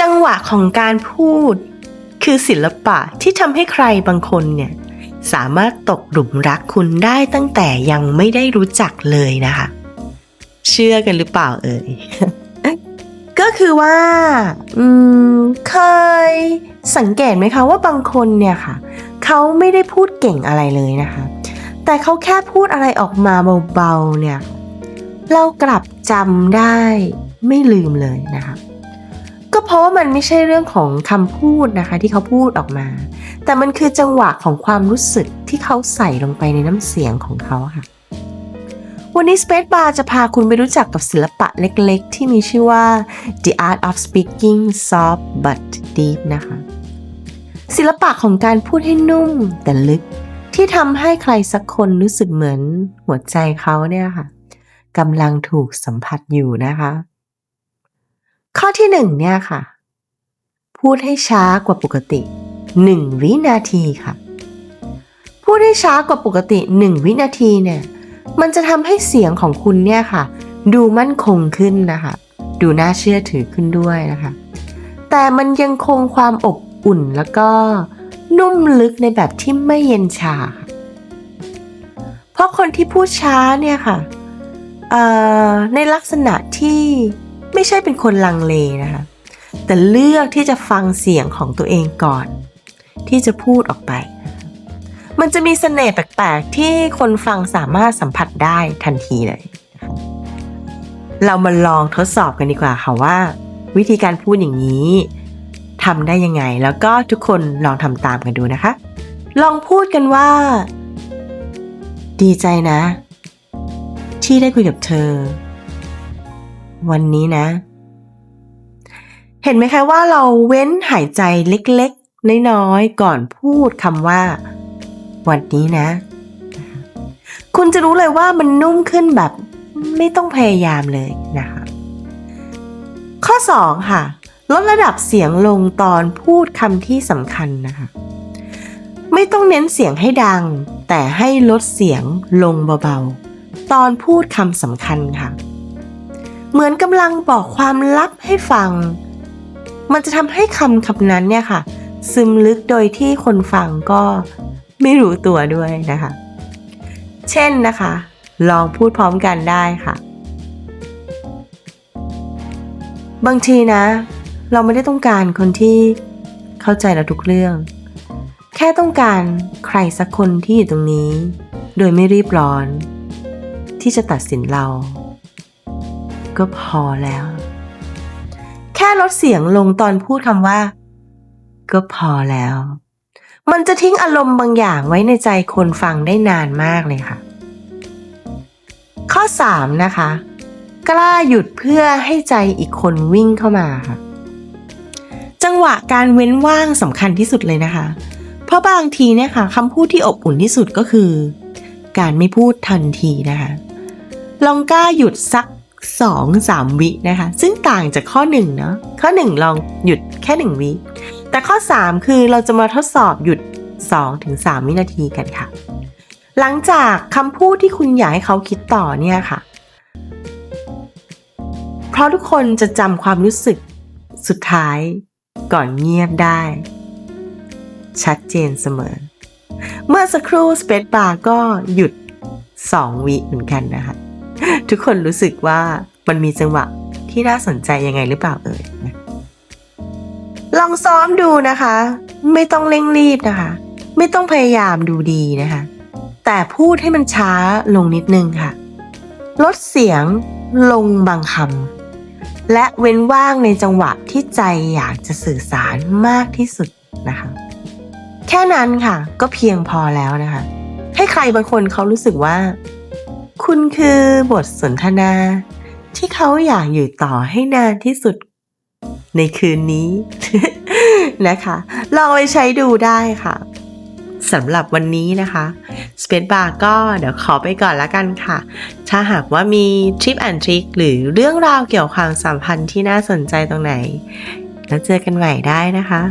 จังหวะของการพูด คือศิลปะที่ทำให้ใครบางคนเนี่ย สามารถตกหลุมรักคุณได้ตั้งแต่ยังไม่ได้รู้จักเลยนะคะ เชื่อกันหรือเปล่าเอ่ย ก็คือว่า อืม เคยสังเกตไหมคะว่าบางคนเนี่ยค่ะ เขาไม่ได้พูดเก่งอะไรเลยนะคะ แต่เขาแค่พูดอะไรออกมาเบาๆเนี่ย เรากลับจำได้ไม่ลืมเลยนะคะ ก็เพราะว่ามันไม่ใช่เรื่องของคำพูดนะคะที่เขาพูดออกมา แต่มันคือจังหวะของความรู้สึกที่เขาใส่ลงไปในน้ำเสียงของเขาค่ะ วันนี้ Space Bar จะพาคุณไปรู้จักกับศิลปะเล็กๆ ที่มีชื่อว่า The Art of Speaking Soft but Deep นะคะ ศิลปะของการพูดให้นุ่มแต่ลึกที่ทำให้ใครสักคนรู้สึกเหมือนหัวใจเขาเนี่ยค่ะกำลังถูกสัมผัสอยู่นะคะ ข้อที่หนึ่งเนี่ยค่ะ พูดให้ช้ากว่าปกติหนึ่งวินาทีค่ะ พูดให้ช้ากว่าปกติหนึ่งวินาทีเนี่ย มันจะทำให้เสียงของคุณเนี่ยค่ะ ดูมั่นคงขึ้นนะคะ ดูน่าเชื่อถือขึ้นด้วยนะคะ แต่มันยังคงความอบอุ่นแล้วก็นุ่มลึกในแบบที่ไม่เย็นชา เพราะคนที่พูดช้าเนี่ยค่ะในลักษณะที่ ไม่ใช่เป็นคนลังเลนะคะแต่เลือกที่จะฟังเสียงของตัวเองก่อน ที่จะพูดออกไป มันจะมีเสน่ห์แปลกๆ ที่คนฟังสามารถสัมผัสได้ทันทีเลย เรามาลองทดสอบกันดีกว่าค่ะว่า วิธีการพูดอย่างนี้ทำได้ยังไง แล้วก็ทุกคนลองทำตามกันดูนะคะ ลองพูดกันว่า ดีใจนะ ที่ได้คุยกับเธอ วันนี้นะ เห็นไหมคะว่าเราเว้นหายใจเล็กๆ น้อยๆ ก่อนพูดคำว่า วันนี้นะ คุณจะรู้เลยว่ามันนุ่มขึ้นแบบไม่ต้องพยายามเลยนะคะ ข้อ 2 ค่ะ ลดระดับเสียงลงตอนพูดคำที่สำคัญนะคะ ไม่ต้องเน้นเสียงให้ดัง แต่ให้ลดเสียงลงเบาๆ ตอนพูดคำสำคัญค่ะ เหมือนกำลังบอกความลับให้ฟัง มันจะทำให้คำคำนั้นเนี่ยค่ะ ซึมลึกโดยที่คนฟังก็ไม่รู้ตัวด้วยนะคะ เช่นนะคะ ลองพูดพร้อมกันได้ค่ะ บางทีนะ เราไม่ได้ต้องการคนที่เข้าใจเราทุกเรื่อง แค่ต้องการใครสักคนที่อยู่ตรงนี้ โดยไม่รีบร้อน ที่จะตัดสินเรา ก็พอแล้ว แค่ลดเสียงลงตอนพูดคำว่า ก็พอแล้ว มันจะทิ้งอารมณ์บางอย่างไว้ในใจคนฟังได้นานมากเลยค่ะ ข้อ 3 นะคะ กล้าหยุดเพื่อให้ใจอีกคนวิ่งเข้ามาค่ะ จังหวะการเว้นว่างสำคัญที่สุดเลยนะคะ เพราะบางทีเนี่ยค่ะคำพูดที่อบอุ่นที่สุดก็คือ การไม่พูดทันทีนะคะลองกล้าหยุดสัก 2-3 วินะคะ ซึ่งต่างจากข้อ1เนาะข้อ 1 ลองหยุดแค่ 1 วิ แต่ข้อ 3 คือเราจะมาทดสอบหยุด 2-3 วินาทีกันค่ะ หลังจากคำพูดที่คุณอยากให้เขาคิดต่อเนี่ยค่ะ เพราะทุกคนจะจำความรู้สึกสุดท้ายก่อนเงียบได้ ชัดเจนเสมอ เมื่อสักครู่สเปซบาร์ก็หยุด 2 วิเหมือนกันนะคะ ทุกคนรู้สึกว่ามันมีจังหวะที่น่าสนใจยังไงหรือเปล่าเอ่ยลองซ้อมดูนะคะ ไม่ต้องเร่งรีบนะคะ ไม่ต้องพยายามดูดีนะคะ แต่พูดให้มันช้าลงนิดนึงค่ะ ลดเสียงลงบางคำและเว้นว่างในจังหวะที่ใจอยากจะสื่อสารมากที่สุดนะคะ แค่นั้นค่ะ ก็เพียงพอแล้วนะคะ ให้ใครบางคนเขารู้สึกว่า คุณคือบทสนทนา ที่เขาอยากอยู่ต่อให้นานที่สุด ในคืนนี้ นะคะ ลองไปใช้ดูได้ค่ะสำหรับวันนี้นะคะ Space Bar ก็เดี๋ยวขอไปก่อนละกันค่ะ ถ้าหากว่ามีทริปแอนทริคหรือเรื่องราวเกี่ยวกับความสัมพันธ์ที่น่าสนใจตรงไหน แล้วเจอกันใหม่ได้นะคะ